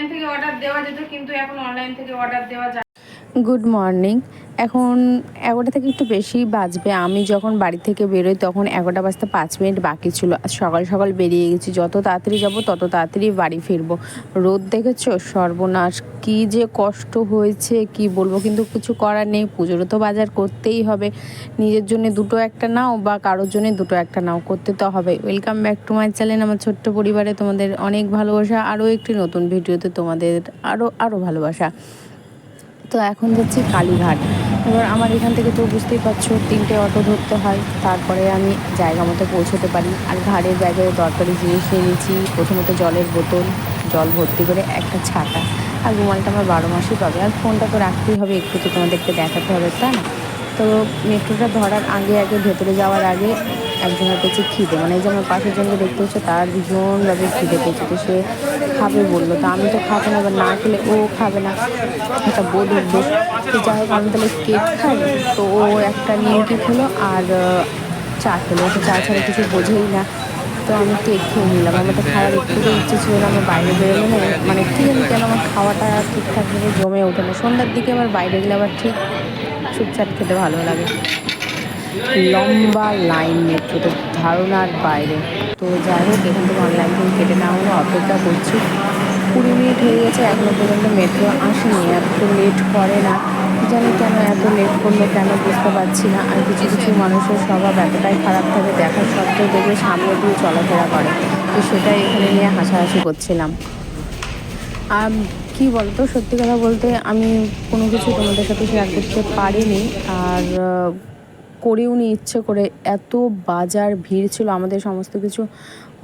Online থেকে order দেওয়া যেত কিন্তু এখন অনলাইন থেকে অর্ডার দেওয়া যায়। গুড মর্নিং এখন এগারোটা থেকে একটু বেশি বাজবে। আমি যখন বাড়ি থেকে বেরোই তখন এগারোটা বাজতে পাঁচ মিনিট বাকি ছিল। সকাল সকাল বেরিয়ে গেছি। যত তাড়াতাড়ি যাব তত তাড়াতাড়ি বাড়ি ফিরবো। রোদ দেখেছ? সর্বনাশ। কি যে কষ্ট হয়েছে, কি বলব? কিন্তু কিছু করার নেই। পুজোরও তো বাজার করতেই হবে। নিজের জন্য দুটো একটা নাও বা কারোর জন্য দুটো একটা নাও। করতে তো হবে। Welcome back to my channel আমার ছোট্ট পরিবারে তোমাদের অনেক ভালোবাসা। আরও একটি নতুন ভিডিওতে তোমাদের আরও আরও ভালোবাসা। তো এখন যাচ্ছি কালীঘাট। এবার আমার এখান থেকে তো বুঝতেই পারছ, তিনটে অটো ধরতে হয়, তারপরে আমি জায়গা মতো পৌঁছতে পারি। আর ঘাড়ের ব্যাগে দরকারি জিনিস নিয়ে নিয়েছি প্রথমত জলের বোতল, জল ভর্তি করে একটা ছাতা। আর রুমালটা আমার বারো মাসই পাবে। আর ফোনটা তো রাখতেই হবে, একটু তো তোমাদেরকে দেখাতে হবে, তাই না? তো মেট্রোটা ধরার আগে আগে ভেতরে যাওয়ার আগে একজনের পেয়েছে খিদে। মানে এই যে আমার পাশের জনকে দেখতে হচ্ছে, তার ভীষণভাবে খিদে পেয়েছে। তো সে খাবে বলল। তো আমি তো খাব না, এবার না খেলে ও খাবে না। একটা বোধ উঠবে তো যাই হোক, আমি তাহলে কেক খাই তো ও একটা নিমকি খেলো আর চা খেলো। তো চা ছাড়া কিছু বোঝেই না। তো আমি কেক খেয়ে নিলাম। আমার তো খাওয়ার একটু ইচ্ছে ছিল না আমার বাইরে বেরোলে না। মানে কি জানি কেন আমার খাওয়াটা ঠিকঠাকভাবে জমে ওঠে না। সন্ধ্যার দিকে আমার বাইরে গেলে আবার ঠিক চুপচাপ খেতে ভালো লাগে। লম্বা লাইন মেট্রোতে ধারণার বাইরে। তো যাই হোক, এখান থেকে অনলাইন থেকে কেটে না হলে, অপেক্ষা করছি। কুড়ি মিনিট হয়ে গেছে এখনও পর্যন্ত মেট্রো আসেনি, এত লেট করে না। জানি কেন এত লেট করল, কেন বুঝতে পারছি না। আর কিছু কিছু মানুষের স্বভাব এতটাই খারাপ থাকে দেখার সত্ত্বেও দেখবে সামনে দিয়ে চলাফেরা করে। তো সেটাই এখানে নিয়ে হাসাহাসি করছিলাম। আর কি বলতো, সত্যি কথা বলতে আমি কোনো কিছু তোমাদের সাথে শেয়ার করতে পারিনি। আর করেও নি ইচ্ছে করে। এত বাজার ভিড় ছিল, আমাদের সমস্ত কিছু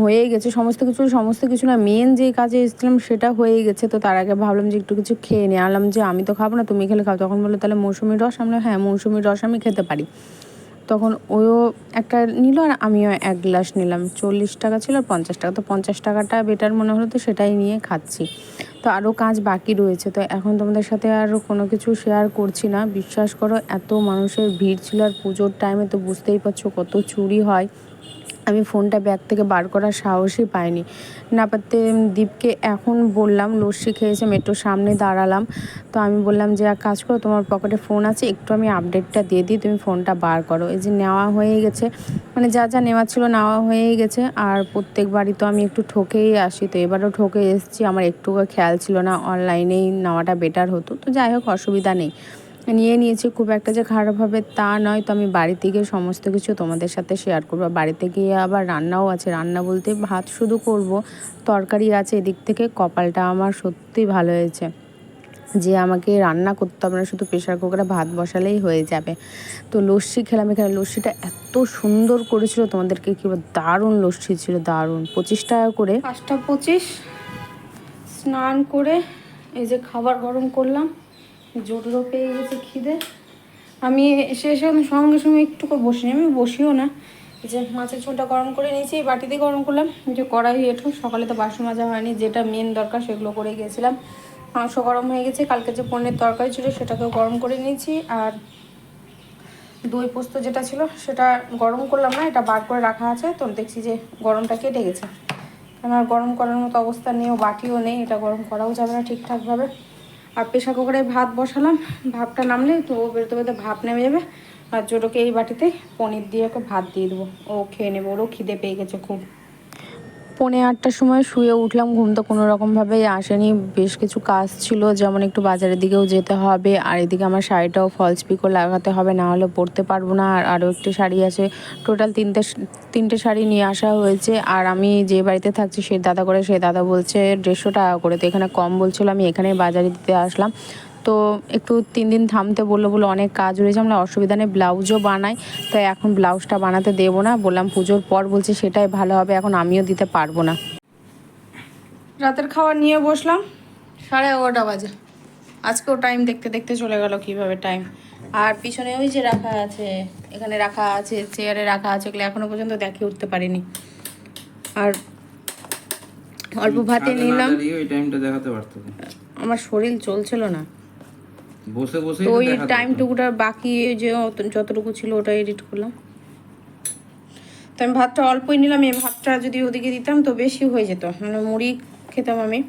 হয়ে গেছে। সমস্ত কিছু সমস্ত কিছু না মেন যে কাজে এসেছিলাম সেটা হয়ে গেছে। তো তার আগে ভাবলাম যে একটু কিছু খেয়ে নিয়ে আলাম যে আমি তো খাব না, তুমি খেলে খাও। তখন বলল, তাহলে মৌসুমি রস? আমরা হ্যাঁ মৌসুমি রস আমি খেতে পারি। তখন ওও একটা নিল আর আমিও এক গ্লাস নিলাম। চল্লিশ টাকা ছিল আর পঞ্চাশ টাকা। তো পঞ্চাশ টাকাটা বেটার মনে হলো তো সেটাই নিয়ে খাচ্ছি। তো আরও কাজ বাকি রয়েছে। তো এখন তোমাদের সাথে আর কোনো কিছু শেয়ার করছি না। বিশ্বাস করো, এত মানুষের ভিড় ছিল আর পুজোর টাইমে তো বুঝতেই পারছ কত চুরি হয়। আমি ফোনটা ব্যাগ থেকে বার করার সাহসই পাইনি। না পারতে দীপকে এখন বললাম, লস্যি খেয়েছে মেট্রোর সামনে দাঁড়ালাম। তো আমি বললাম যে, এক কাজ করো, তোমার পকেটে ফোন আছে, একটু আমি আপডেটটা দিয়ে দিই, তুমি ফোনটা বার করো। এই যে নেওয়া হয়ে গেছে মানে যা যা নেওয়া ছিল নেওয়া হয়েই গেছে, আর প্রত্যেক বাড়ি তো আমি একটু ঠকেই আসি। তো এবারও ঠকে এসেছি, আমার একটুও খেয়াল ছিল না, অনলাইনেই নেওয়াটা বেটার হতো। তো যাই হোক, অসুবিধা নেই। নিয়ে নিয়েছি, খুব একটা যে খারাপ হবে তা নয়। তো আমি বাড়িতে গিয়ে সমস্ত কিছু তোমাদের সাথে শেয়ার করব। বাড়িতে গিয়ে আবার রান্নাও আছে। রান্না বলতে ভাত শুধু করব, তরকারি আছে এদিক থেকে, কপালটা আমার সত্যি ভালো হয়েছে। যে আমাকে রান্না করতে হবে না, শুধু প্রেশার কুকারে ভাত বসালেই হয়ে যাবে। তো লস্যি খেলাম এখানে। লস্যিটা এত সুন্দর করেছিল তোমাদেরকে, কি দারুণ লস্যি ছিল, দারুণ। পঁচিশ টাকা করে। পাঁচটা পঁচিশ। স্নান করে এই যে খাবার গরম করলাম। জোরও পেয়ে গেছে খিদে। আমি এসে এসে সঙ্গে সঙ্গে একটু করে বসিনি, আমি বসিও না। যে মাছের ঝোলটা গরম করে নিয়েছি, এই বাটিতে গরম করলাম। যে কড়াই এঁঠো সকালে তো বাসন মাজা হয়নি, যেটা মেন দরকার সেগুলো করে গিয়েছিলাম। মাংস গরম হয়ে গেছে, কালকে যে পনির তরকারি ছিল সেটাকেও গরম করে নিয়েছি, আর দই পোস্ত যেটা ছিল সেটা গরম করলাম না, এটা বার করে রাখা আছে, তো দেখছি যে গরমটা কেটে গেছে। কারণ আর গরম করার মতো অবস্থা নেই বাটিও নেই, এটা গরম করাও যাবে না ঠিকঠাকভাবে। আর প্রেশার কুকারে ভাত বসালাম, ভাতটা নামলে তো ও বেরোতে বেরোতে ভাত নেমে যাবে। আর জোটোকে এই বাটিতে পনির দিয়ে ওকে ভাত দিয়ে দেবো। ও খেয়ে নেব, ওরও খিদে পেয়ে গেছে খুব। পৌনে আটটার সময় শুয়ে উঠলাম, ঘুম তো কোনো রকমভাবেই আসেনি। বেশ কিছু কাজ ছিল, যেমন একটু বাজারের দিকেও যেতে হবে, আর এদিকে আমার শাড়িটাও ফলস পিকো লাগাতে হবে, না হলে পরতে পারব না, আর আরও একটি শাড়ি আছে। টোটাল তিনটে তিনটে শাড়ি নিয়ে আসা হয়েছে, আর আমি যে বাড়িতে থাকছি সে দাদা করে সে দাদা বলছে, দেড়শো টাকা করে। তো এখানে কম বলছিল, আমি এখানে বাজারে দিতে আসলাম। তো একটু তিন দিন থামতে বলল বলে অনেক কাজ রয়েছে। আমরা অসুবিধা নেই ব্লাউজও বানাই তো এখন ব্লাউজটা বানাতে দেবো না। বললাম পুজোর পর বলছে সেটাই ভালো হবে এখন আমিও দিতে পারব না। রাতের খাবার নিয়ে বসলাম সাড়ে এগারোটা বাজে। আজকেও টাইম দেখতে দেখতে চলে গেল কীভাবে টাইম আর পিছনে ওই যে রাখা আছে এখানে রাখা আছে চেয়ারে রাখা আছে এগুলো এখনও পর্যন্ত দেখে উঠতে পারিনি। আর অল্প ভাতে নিলাম। আমার শরীর চলছিল না। বসে বসে তো ওই টাইমটুকুটা বাকি যে যতটুকু ছিল ওটা এডিট করলাম। তো আমি ভাতটা অল্পই নিলাম এই ভাতটা যদি ওদিকে দিতাম তো বেশি হয়ে যেত। মানে মুড়ি খেতাম আমি।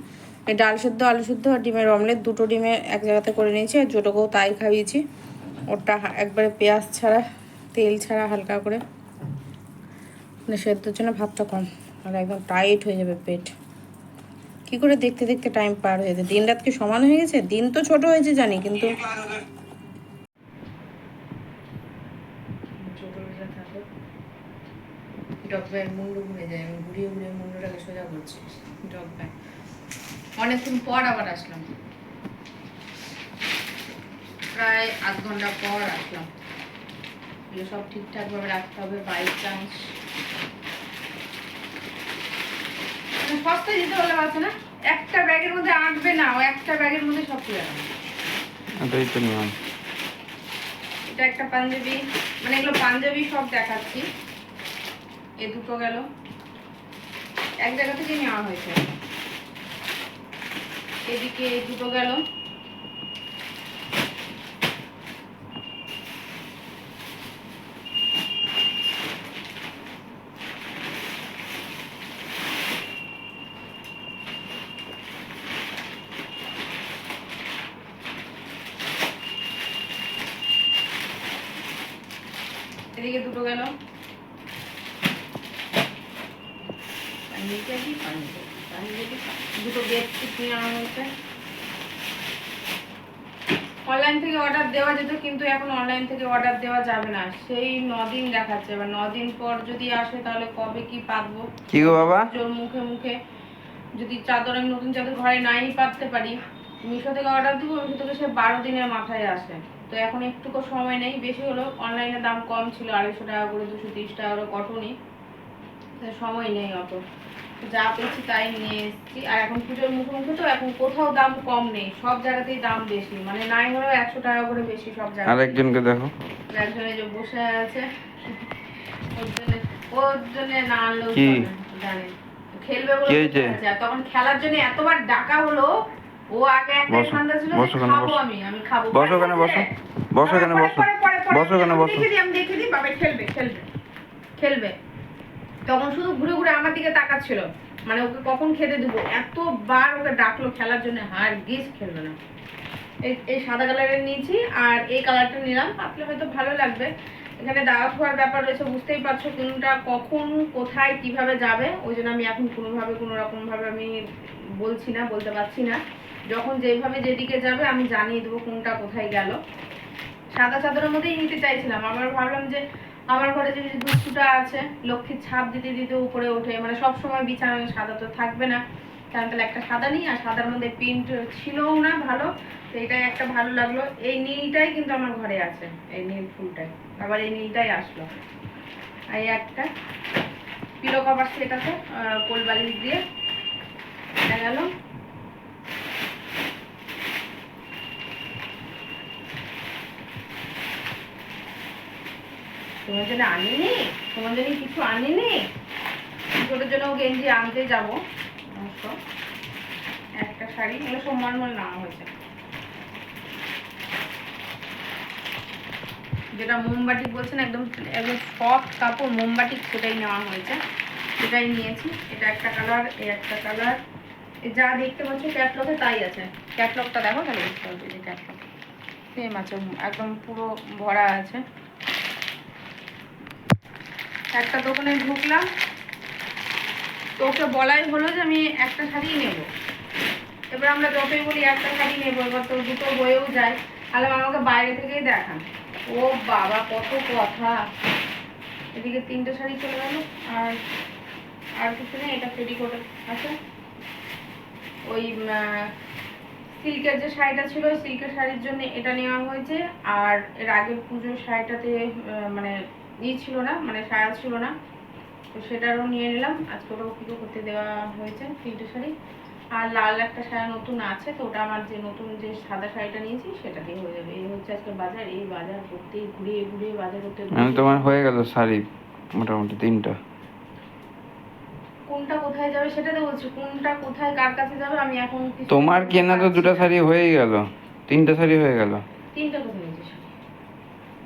এই ডাল সেদ্ধ আলু সেদ্ধ আর ডিমের অমলেট দুটো ডিমে এক জায়গাতে করে নিয়েছি আর ছোটোকেও তাই খাইয়েছি ওটা একবারে পেঁয়াজ ছাড়া তেল ছাড়া হালকা করে। মানে সেদ্ধর জন্য ভাতটা কম আর একদম টাইট হয়ে যাবে পেট। কি করে দেখতে দেখতে টাইম পার হয়ে দিন রাত কি সমান হয়ে গেছে? দিন তো ছোট হয়েছে জানি, কিন্তু ছোটবেলা থাকো ডগ ব্যাগ মুন্ডু ঘুরে যায় ঘুরিয়ে ঘুরিয়ে মুন্ডুটাকে সোজা করছি ডগ ব্যাগ অনেকক্ষণ পর আবার আসলাম প্রায় আধ ঘণ্টা পর আসলাম এগুলো সব ঠিকঠাকভাবে রাখতে হবে বাই চান্স সস্তায় দিতে বলে আছে না? একটা ব্যাগের মধ্যে আঁটবে না ও একটা ব্যাগের মধ্যে সব তুলে এটাই তো নিয়ম। এটা একটা পাঞ্জাবি মানে এগুলো পাঞ্জাবি সব দেখাচ্ছি। এ দুটো গেল। এক জায়গা থেকে নেওয়া হয়েছে। এদিকে দুটো গেল। এদিকে দুটো গেল। পাঞ্জাবি পাঞ্জাবি পাঞ্জাবি দুটো বেডশিট নিয়ে আনা হয়েছে। অনলাইন থেকে অর্ডার দেওয়া যেত কিন্তু এখন অনলাইন থেকে অর্ডার দেওয়া যাবে না। সেই দিন দেখাচ্ছে। এবার দিন পর যদি আসে তাহলে কবে কি পাতবো কি গো বাবা? জোর মুখে মুখে। যদি চাদর আমি নতুন চাদর ঘরে নাই পাততে পারি মিশো থেকে অর্ডার দিব মিশো থেকে সে বারো দিনের মাথায় আসে। তো এখন একটুকু সময় নেই। বেশি হলো অনলাইনে দাম কম ছিল আড়াইশো টাকা করে দুশো তিরিশ টাকা করে কটনই। সময় নেই অত। যা পেয়েছি তাই নিয়ে এসেছি। আর এখন পুজোর মুখে মুখে তো এখন কোথাও দাম কম নেই। সব জায়গাতেই দাম বেশি। মানে নাই হলেও একশো টাকা করে বেশি সব জায়গায় আরেকজনকে দেখো। একজনে যে বসে আছে ওর জন্য ওর জন্য না আনলেও জানে। খেলবে বলে তখন খেলার জন্য এতবার ডাকা হলো ও আগে একটা ঠান্ডা ছিল খাব আমি আমি খাব। বসো ওখানে, বসো। বসো। ওখানে, বসো। পরে, পরে, পরে, বসো ওখানে, বসো। দেখে দিই, আমি দেখে দিই, বাবা খেলবে খেলবে খেলবে। তখন শুধু ঘুরে ঘুরে আমার দিকে তাকাচ্ছিল। মানে ওকে কখন খেতে দেবো? এতবার ওকে ডাকলো খেলার জন্য হার গিজ খেলবে না। এই সাদা কালারের নিয়েছি আর এই কালারটা নিলাম। আপনি হয়তো ভালো লাগবে। এখানে দাওয়াত হওয়ার ব্যাপার রয়েছে বুঝতেই পারছ কোনটা কখন কোথায় কীভাবে যাবে। ওই জন্য আমি এখন কোনোভাবে কোনো রকম ভাবে আমি বলছি না বলতে পারছি না। যখন যেভাবে যেদিকে যাবে আমি জানিয়ে দেবো কোনটা কোথায় গেল। সাদা চাদরের মধ্যেই নিতে চাইছিলাম। আবার ভাবলাম যে আমার ঘরে যে দুধটা আছে লক্ষ্মীর ছাপ দিতে দিতে উপরে ওঠে মানে সব সময় বিছানায় সাদা তো থাকবে না। কারণ তাহলে একটা সাদা নিই আর সাদার মধ্যে প্রিন্ট ছিলও না ভালো তো এটাই একটা ভালো লাগল। এই নীলটাই কিন্তু আমার ঘরে আছে এই নীল ফুলটাই। আবার এই নীলটাই আসলো। এই একটা পিলো কভার সেট আছে আহ, কোল দিয়ে। দেখা গেল। তোমার জন্য আনিনি তোমার জন্য কিছু আনিনি ছোটোর জন্য গেঞ্জি আনতে যাব। একটা শাড়ি, এগুলো নেওয়া হয়েছে। যেটা মোমবাটি বলছেন, একদম একদম সফট কাপড় মোমবাটি সেটাই নেওয়া হয়েছে। সেটাই নিয়েছি। এটা একটা কালার একটা কালার যা দেখতে পাচ্ছ ক্যাটলগে তাই আছে। ক্যাটলগটা দেখো, তাহলে বুঝতে পারবে যে ক্যাটলগ সেম আছে, একদম পুরো ভরা আছে। একটা দোকানে ঢুকলাম। তো ওকে বলাই হলো যে আমি একটা শাড়ি নেব। এবার আমরা যতই বলি একটা শাড়ি নেব, এবার তো দুটো বয়েও যায়। তাহলে আমাকে বাইরে থেকেই দেখান। ও বাবা, কত কথা। এদিকে তিনটে শাড়ি চলে গেল। আর আর কিছু নেই, এটা পেটিকোট আছে। ওই সিল্কের যে শাড়িটা ছিল সিল্কের শাড়ির জন্য এটা নেওয়া হয়েছে। আর এর আগের পুজোর শাড়িটাতে মানে ই ছিল না মানে সায়া ছিল না। তো সেটারও নিয়ে নিলাম। আজকে ওটাও পুজো করতে দেওয়া হয়েছে তিনটে শাড়ি। আর লাল একটা শাড়ি নতুন আছে তো ওটা আমার যে নতুন যে সাদা শাড়িটা নিয়েছি সেটা দিয়ে হয়ে যাবে। এই হচ্ছে আজকে বাজার এই বাজার করতেই ঘুরিয়ে ঘুরিয়ে বাজার করতে মানে তোমার হয়ে গেল শাড়ি মোটামুটি তিনটা? কোনটা কোথায় যাবে সেটা তো বলছি কোনটা কোথায় কার কাছে যাবে আমি এখন তোমার কেনা তো দুটো শাড়ি হয়েই গেল তিনটা শাড়ি হয়ে গেল তিনটা কোথায় নিয়েছি শাড়ি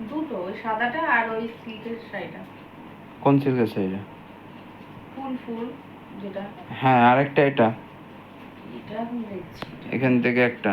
দুটো ওই সাদাটা আর ওই সিল্কের শাড়িটা। কোন সিল্কের শাড়িটা? ফুল ফুল যেটা। হ্যাঁ আরেকটা এটা। এটা দেখছি। এখান থেকে একটা।